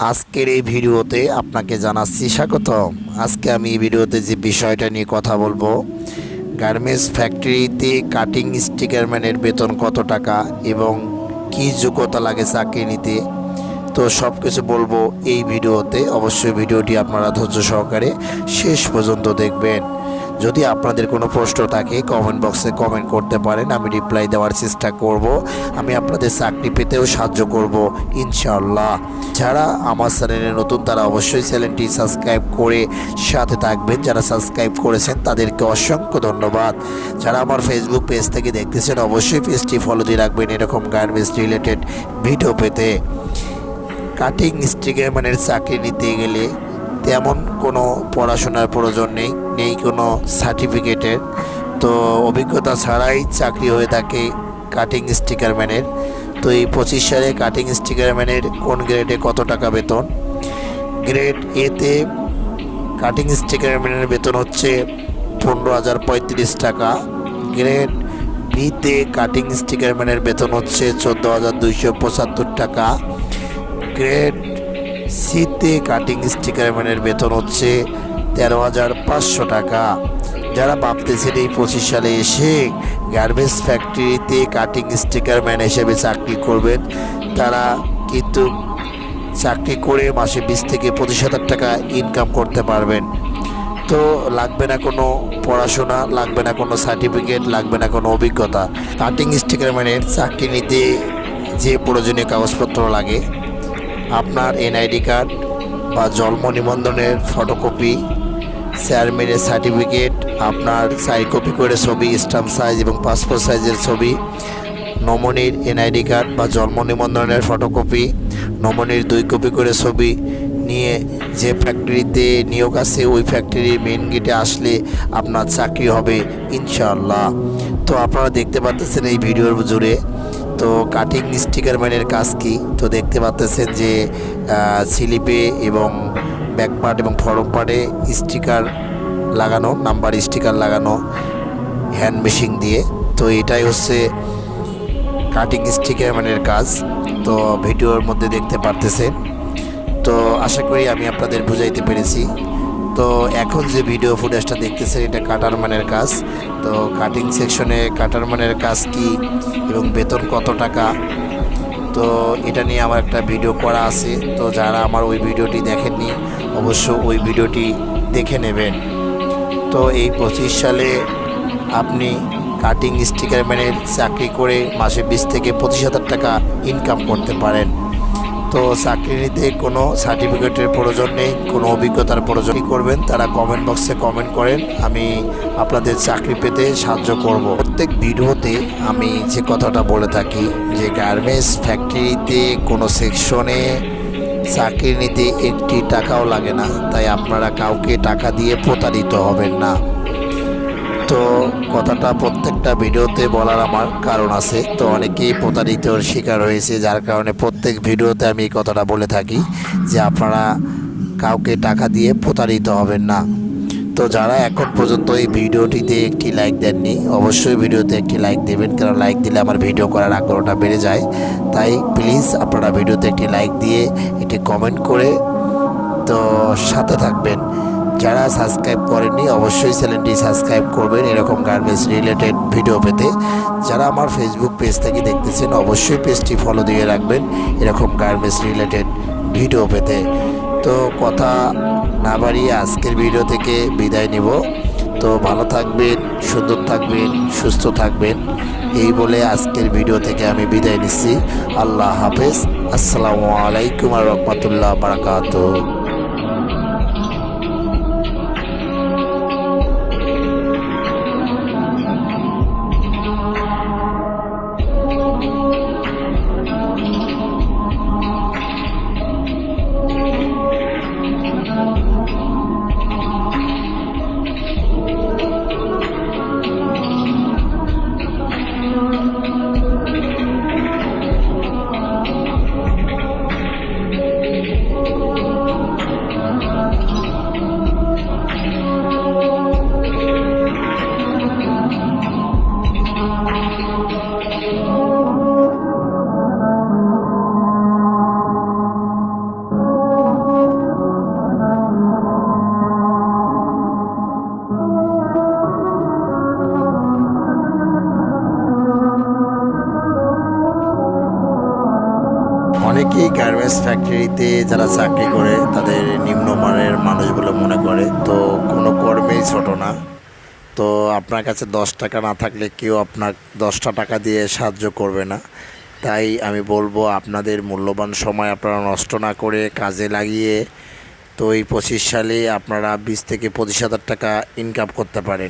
আজকের এই ভিডিওতে আপনাকে জানাচ্ছি স্বাগতম। আজকে আমি এই ভিডিওতে যে বিষয়টা নিয়ে কথা বলব, গার্মেন্টস ফ্যাক্টরিতে কাটিং স্টিকারম্যানের বেতন কত টাকা এবং কী যোগ্যতা লাগে চাকরি নিতে? তো সব কিছু বলব এই ভিডিওতে। অবশ্যই ভিডিওটি আপনারা ধৈর্য সহকারে শেষ পর্যন্ত দেখবেন। যদি আপনাদের কোনো প্রশ্ন থাকে কমেন্ট বক্সে কমেন্ট করতে পারেন, আমি রিপ্লাই দেওয়ার চেষ্টা করব। আমি আপনাদের চাকরি পেতেও সাহায্য করব, ইনশাআল্লাহ। যারা আমার চ্যানেলে নতুন, তারা অবশ্যই চ্যানেলটি সাবস্ক্রাইব করে সাথে থাকবেন। যারা সাবস্ক্রাইব করেছেন, তাদেরকে অসংখ্য ধন্যবাদ। যারা আমার ফেসবুক পেজ থেকে দেখতেছেন, অবশ্যই পেজটি ফলো দিয়ে রাখবেন এরকম গার্মেন্টস রিলেটেড ভিডিও পেতে। কাটিং স্টিকারম্যানের চাকরি নিতে গেলে তেমন কোনো পড়াশোনার প্রয়োজন নেই। নেই কোনো সার্টিফিকেটের তো অভিজ্ঞতা ছাড়াই চাকরি হয়ে থাকে কাটিং স্টিকারম্যানের তো এই পঁচিশ সালে কাটিং স্টিকারম্যানের কোন গ্রেডে কত টাকা বেতন? গ্রেড এতে কাটিং স্টিকারম্যানের বেতন হচ্ছে পনেরো হাজার পঁয়ত্রিশ টাকা। গ্রেড বিতে কাটিং স্টিকারম্যানের বেতন হচ্ছে চোদ্দ হাজার দুইশো পঁচাত্তর টাকা। গ্রেড সিতে কাটিং স্টিকারম্যানের বেতন হচ্ছে তেরো হাজার পাঁচশো টাকা। যারা ভাবতেছেন এই পঁচিশ সালে এসে গার্মেন্টস ফ্যাক্টরিতে কাটিং স্টিকার ম্যান হিসেবে চাকরি করবেন, তারা কিন্তু চাকরি করে মাসে বিশ থেকে পঁচিশ হাজার টাকা ইনকাম করতে পারবেন। তো লাগবে না কোনো পড়াশোনা, লাগবে না কোনো সার্টিফিকেট লাগবে না কোনো অভিজ্ঞতা। কাটিং স্টিকার ম্যানের চাকরি নিতে যে প্রয়োজনীয় কাগজপত্র লাগে, আপনার এনআইডি কার্ড বা জন্ম নিবন্ধনের ফটোকপি চেয়ারম্যানের সার্টিফিকেট আপনার চার কপি করে ছবি স্টাম্প সাইজ এবং পাসপোর্ট সাইজের ছবি নমনির এনআইডি কার্ড বা জন্ম নিবন্ধনের ফটোকপি নমনির দুই কপি করে ছবি নিয়ে যে ফ্যাক্টরিতে নিয়োগ আছে, ওই ফ্যাক্টরির মেন গেটে আসলে আপনার চাকরি হবে, ইনশাআল্লাহ। তো আপনারা দেখতে পাচ্ছেন এই ভিডিওর জুড়ে। তো কাটিং স্টিকার ম্যানের কাজ কি? তো দেখতে পাচ্ছেন যে স্লিপে এবং ব্যাক পার্ট এবং ফরম পার্টে স্টিকার লাগানো, নাম্বার স্টিকার লাগানো, হ্যান্ড মেশিন দিয়ে। তো এটাই হচ্ছে কাটিং স্টিকার ম্যানের কাজ। তো ভিডিওর মধ্যে দেখতে পারতেছে তো আশা করি আমি আপনাদের বুঝাইতে পেরেছি। তো এখন যে ভিডিও ফুটেজটা দেখতেছেন, এটা কাটারম্যানের কাজ। তো কাটিং সেকশনে কাটারম্যানের কাজ কি এবং বেতন কত টাকা? তো এটা নিয়ে আমার একটা ভিডিও করা আছে। তো যারা আমার ওই ভিডিওটি দেখেননি অবশ্য ওই ভিডিওটি দেখে নেবেন। তো এই পঁচিশ সালে আপনি কাটিং স্টিকারম্যানের চাকরি করে মাসে বিশ থেকে পঁচিশ হাজার টাকা ইনকাম করতে পারেন। তো চাকরি নিতে কোনো সার্টিফিকেটের প্রয়োজন নেই, কোনো অভিজ্ঞতার প্রয়োজন করবেন? তারা কমেন্ট বক্সে কমেন্ট করেন, আমি আপনাদের চাকরি পেতে সাহায্য করব। প্রত্যেক ভিডিওতে আমি যে কথাটা বলে থাকি, যে গার্মেন্টস ফ্যাক্টরিতে কোনো সেকশনে চাকরি নিতে একটি টাকাও লাগে না। তাই আপনারা কাউকে টাকা দিয়ে প্রতারিত হবেন না। তো কথাটা প্রত্যেকটা ভিডিওতে বলার আমার কারণ আছে। তো অনেকেই প্রতারিতর শিকার হয়েছে, যার কারণে প্রত্যেক ভিডিওতে আমি এই কথাটা বলে থাকি যে আপনারা কাউকে টাকা দিয়ে প্রতারিত হবেন না। তো যারা এখন পর্যন্ত এই ভিডিওটিতে একটি লাইক দেননি, অবশ্যই ভিডিওতে একটি লাইক দেবেন কারণ লাইক দিলে আমার ভিডিও করার আগ্রহটা বেড়ে যায়। তাই প্লিজ আপনারা ভিডিওতে একটি লাইক দিয়ে একটি কমেন্ট করে তো সাথে থাকবেন। যারা সাবস্ক্রাইব করেননি, অবশ্যই চ্যানেলটি সাবস্ক্রাইব করবেন এরকম গার্মেন্টস রিলেটেড ভিডিও পেতে। যারা আমার ফেসবুক পেজ থেকে দেখতেছেন, অবশ্যই পেজটি ফলো দিয়ে রাখবেন এরকম গার্মেন্টস রিলেটেড ভিডিও পেতে। তো কথা না বাড়িয়ে আজকের ভিডিও থেকে বিদায় নিব। তো ভালো থাকবেন, সুন্দর থাকবেন, সুস্থ থাকবেন। এই বলে আজকের ভিডিও থেকে আমি বিদায় নিচ্ছি। আল্লাহ হাফেজ। আসসালামু আলাইকুম রহমতুল্লাহ বারাকাতুহ। অনেকেই গার্মেন্টস ফ্যাক্টরিতে যারা চাকরি করে, তাদের নিম্নমানের মানুষ বলে মনে করে, তো কোনো কর্মেই ছোটো না। তো আপনার কাছে দশ টাকা না থাকলে কেউ আপনার দশটা টাকা দিয়ে সাহায্য করবে না। তাই আমি বলব, আপনাদের মূল্যবান সময় আপনারা নষ্ট না করে কাজে লাগিয়ে, তো এই পঁচিশ সালে আপনারা বিশ থেকে পঁচিশ হাজার টাকা ইনকাম করতে পারেন।